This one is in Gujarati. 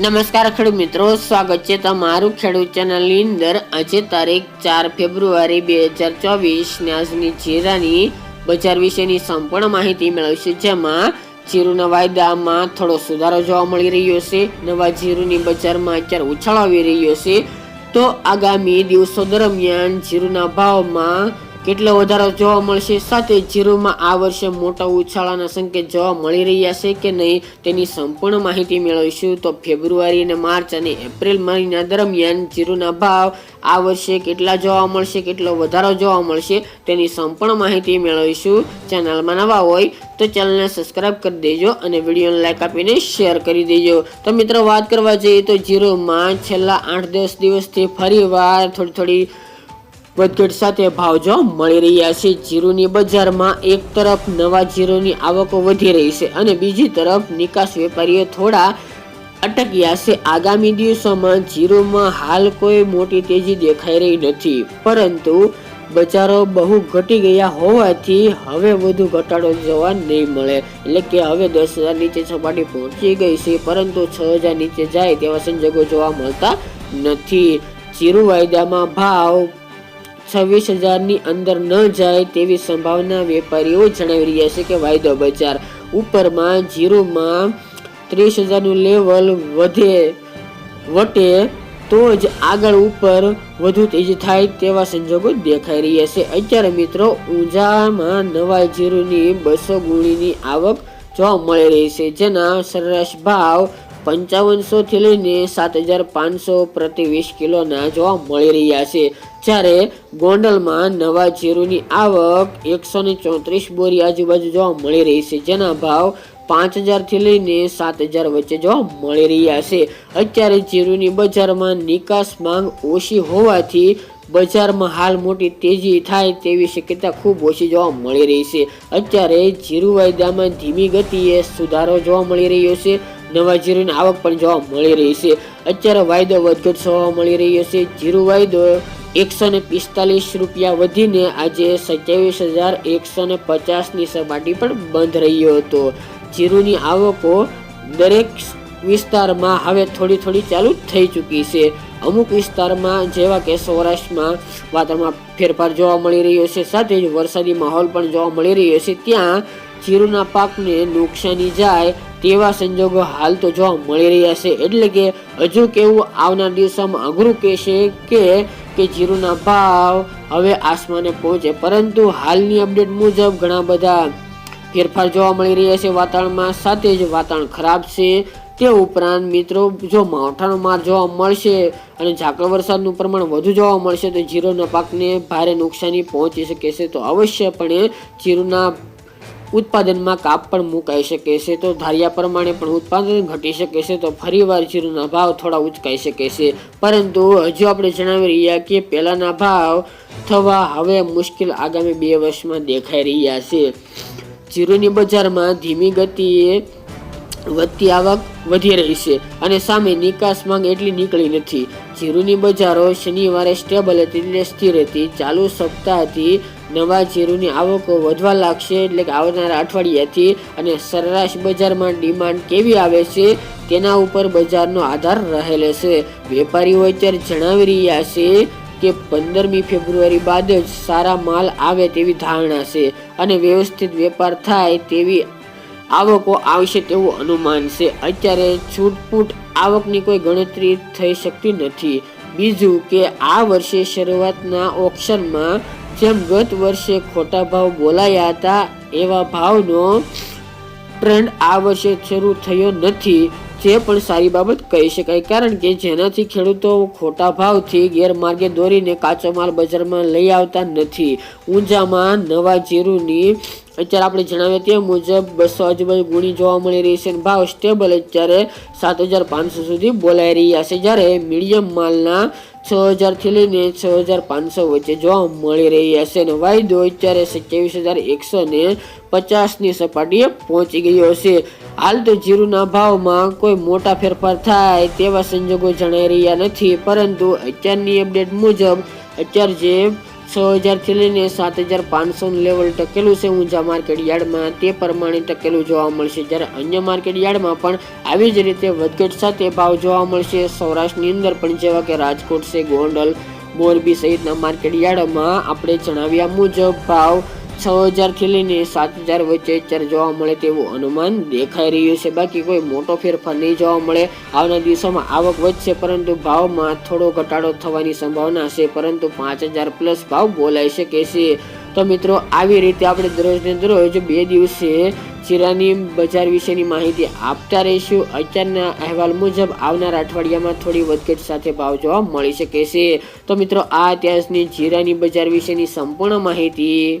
નમસ્કાર ખેડૂત મિત્રો, સ્વાગત છે તમારું ખેડૂત ચેનલની અંદર. આજે તારીખ ચાર ફેબ્રુઆરી બે હજાર ચોવીસ ને આજની જીરાની બજાર વિશેની સંપૂર્ણ માહિતી મેળવશે, જેમાં જીરુના વાયદામાં થોડો સુધારો જોવા મળી રહ્યો છે, નવા જીરુની બજારમાં અત્યારે ઉછાળો આવી રહ્યો છે. તો આગામી દિવસો દરમિયાન જીરુના ભાવમાં કેટલો વધારો જોવા મળશે સાથે જીરુમાં આ વર્ષે મોટા ઉછાળાના સંકેત જોવા મળી રહ્યા છે કે નહીં તેની સંપૂર્ણ માહિતી મેળવીશું. તો ફેબ્રુઆરી અને માર્ચ અને એપ્રિલ મહિના દરમિયાન જીરુના ભાવ આ વર્ષે કેટલા જોવા મળશે, કેટલો વધારો જોવા મળશે તેની સંપૂર્ણ માહિતી મેળવીશું. ચેનલમાં નવા હોય તો ચેનલને સબસ્ક્રાઇબ કરી દેજો અને વિડીયોને લાઇક આપીને શેર કરી દેજો. તો મિત્રો, વાત કરવા જઈએ તો જીરોમાં છેલ્લા આઠ દસ દિવસથી ફરીવાર થોડી થોડી વધઘટ સાથે ભાવ જોવા મળી રહ્યા છે. જીરુની બજારમાં એક તરફ નવા જીરુની આવકો વધી રહી છે અને બીજી તરફ નિકાસ વેપારીઓ થોડા અટક્યા છે. આગામી દિવસોમાં જીરુમાં હાલ કોઈ મોટી તેજી દેખાઈ રહી નથી. પરંતુ બજારો બહુ ઘટી ગયા હોવાથી હવે વધુ ઘટાડો જોવા નહીં મળે. એટલે કે હવે દસ હજાર નીચે સપાટી પહોંચી ગઈ છે, પરંતુ છ હજાર નીચે જાય તેવા સંજોગો જોવા મળતા નથી. જીરુ વાયદામાં ભાવ છવ્વીસ હજારની અંદર ન જાય તેવી સંભાવના વેપારીઓ જણાવી રહ્યા છે કે વાયદો બજાર ઉપરમાં જીરોમાં ત્રીસ હજારનું લેવલ વધે વટે તો જ આગળ ઉપર વધુ તેજ થાય તેવા સંજોગો દેખાઈ રહ્યા છે. અત્યારે મિત્રો, ઊંઝામાં નવા જીરુની બસો ગુણીની આવક જોવા મળી રહી છે, જેના સરેરાશ ભાવ પંચાવનસો થી લઈને સાત હજાર પાંચસો પ્રતિ વીસ કિલોના જોવા મળી રહ્યા છે. જ્યારે ગોંડલમાં નવા જીરુની આવક એકસો ને ચોત્રીસ બોરી આજુબાજુ જોવા મળી રહી છે. જેના ભાવ પાંચ હજારથી લઈને સાત હજાર વચ્ચે જોવા મળી રહ્યા છે. અત્યારે જીરુની બજારમાં નિકાસ માંગ ઓછી હોવાથી બજારમાં હાલ મોટી તેજી થાય તેવી શક્યતા ખૂબ ઓછી જોવા મળી રહી છે. અત્યારે જીરુ વાયદામાં ધીમી ગતિએ સુધારો જોવા મળી રહ્યો છે. નવા જીરુની આવક પણ જોવા મળી રહી છે. અત્યારે વાયદો વધઘટ જોવા મળી રહ્યો છે. જીરુ વાયદો એકસો ને પિસ્તાલીસ રૂપિયા વધીને આજે સત્યાવીસ હજાર એકસો ને પચાસની સપાટી પણ બંધ રહ્યો હતો. જીરુની આવકો દરેક વિસ્તારમાં હવે થોડી થોડી ચાલુ થઈ ચૂકી છે. અમુક વિસ્તારમાં જેવા કે સૌરાષ્ટ્રમાં વાતાવરણમાં ફેરફાર જોવા મળી રહ્યો છે. સાથે જ વરસાદી માહોલ પણ જોવા મળી રહ્યો છે. ત્યાં જીરુના પાકને નુકસાની જાય તેવા સંજોગો હાલ તો જોવા મળી રહ્યા છે. એટલે કે હજુ કેવું આવનાર દિવસોમાં અઘરું કહેશે કે કે જીરુના ભાવ હવે આસમાને પહોંચે. પરંતુ હાલની અપડેટ મુજબ ઘણા બધા ફેરફાર જોવા મળી રહ્યા છે. વાતાવરણમાં સાથે જ વાતાવરણ ખરાબ છે. તે ઉપરાંત મિત્રો, જો માવઠાનો માર જોવા મળશે અને ઝાકળ વરસાદનું પ્રમાણ વધુ જોવા મળશે, તો જીરુના પાકને ભારે નુકસાની પહોંચી શકે છે. તો અવશ્યપણે જીરુના ઉત્પાદનમાં કાપ પણ મુકાઈ શકે છે. તો ધાર્યા પ્રમાણે પણ ઉત્પાદન ઘટી શકે છે. તો ફરીવાર જીરુના ભાવ થોડા ઉચકાઈ શકે છે. પરંતુ હજુ આપણે જણાવી રહ્યા કે પહેલાંના ભાવ થવા હવે મુશ્કેલ આગામી બે વર્ષમાં દેખાઈ રહ્યા છે. જીરુની બજારમાં ધીમી ગતિએ વધતી આવક વધી રહી છે અને સામે નિકાસ માંગ એટલી નીકળી નથી. જીરુની બજારો શનિવારે સ્ટેબલ હતી એટલે સ્થિર હતી. ચાલુ સપ્તાહથી નવા જીરુની આવકો વધવા લાગશે એટલે કે આવનારા અઠવાડિયાથી અને સરેરાશ બજારમાં ડિમાન્ડ કેવી આવે છે તેના ઉપર બજારનો આધાર રહેલો છે. વેપારીઓ અત્યારે જણાવી રહ્યા છે કે પંદરમી ફેબ્રુઆરી બાદ જ સારા માલ આવે તેવી ધારણા છે અને વ્યવસ્થિત વેપાર થાય તેવી આવકો આવશે તેવું અનુમાન છે. અત્યારે છૂટપૂટ આવકની કોઈ ગણતરી થઈ શકતી નથી. બીજું કે આ વર્ષે શરૂઆતના ઓપ્શનમાં જેમ ગત વર્ષે ખોટા ભાવ બોલાયા હતા, એવા ભાવનો ટ્રેન્ડ આ વર્ષે શરૂ થયો નથી. જે પણ સારી બાબત કહી શકાય. કારણ કે જેનાથી ખેડૂતો ખોટા ભાવથી ગેરમાર્ગે દોરીને કાચો માલ બજારમાં લઈ આવતા નથી. ઊંઝામાં નવા જીરુની, અત્યારે આપણે જણાવીએ તે મુજબ બસો આજુબાજુ ગુણી જોવા મળી રહી છે ભાવ સ્ટેબલ અત્યારે સાત હજાર પાંચસો સુધી બોલાઈ રહ્યા છે. જ્યારે મીડિયમ માલના છ હજારથી લઈને છ હજાર પાંચસો વચ્ચે જોવા મળી રહ્યા છે અને વાયદો અત્યારે સત્યાવીસ હજાર એકસો ને પચાસની સપાટીએ પહોંચી ગયો છે. હાલ તો જીરુના ભાવમાં કોઈ મોટા ફેરફાર થાય તેવા સંજોગો જણાઈ રહ્યા નથી, પરંતુ અત્યારની અપડેટ મુજબ અત્યારે જે છ હજારથી લઈને સાત હજાર પાંચસોનું લેવલ ટકેલું છે ઊંઝા માર્કેટ યાર્ડમાં. તે પ્રમાણે ટકેલું જોવા મળશે. જ્યારે અન્ય માર્કેટ યાર્ડમાં પણ આવી જ રીતે વધઘટ સાથે ભાવ જોવા મળશે. સૌરાષ્ટ્રની અંદર પણ જેવા કે રાજકોટ છે, ગોંડલ, મોરબી સહિતના માર્કેટ યાર્ડમાં આપણે જણાવ્યા મુજબ ભાવ છ હજારથી લઈને સાત હજાર વચ્ચે અત્યારે જોવા મળે તેવું અનુમાન દેખાઈ રહ્યું છે. બાકી કોઈ મોટો ફેરફાર નહીં જોવા મળે. આવના દિવસોમાં આવક વધશે, પરંતુ ભાવમાં થોડો ઘટાડો થવાની સંભાવના છે, પરંતુ પાંચ હજાર પ્લસ ભાવ બોલાઈ શકે છે. તો મિત્રો, આવી રીતે આપણે દરરોજને દરરોજ બે દિવસે જીરાની બજાર વિશેની માહિતી આપતા રહીશું. અત્યારના અહેવાલ મુજબ આવનાર અઠવાડિયામાં થોડી વધઘટ સાથે ભાવ જોવા મળી શકે છે. તો મિત્રો, આ અત્યારની જીરાની બજાર વિશેની સંપૂર્ણ માહિતી.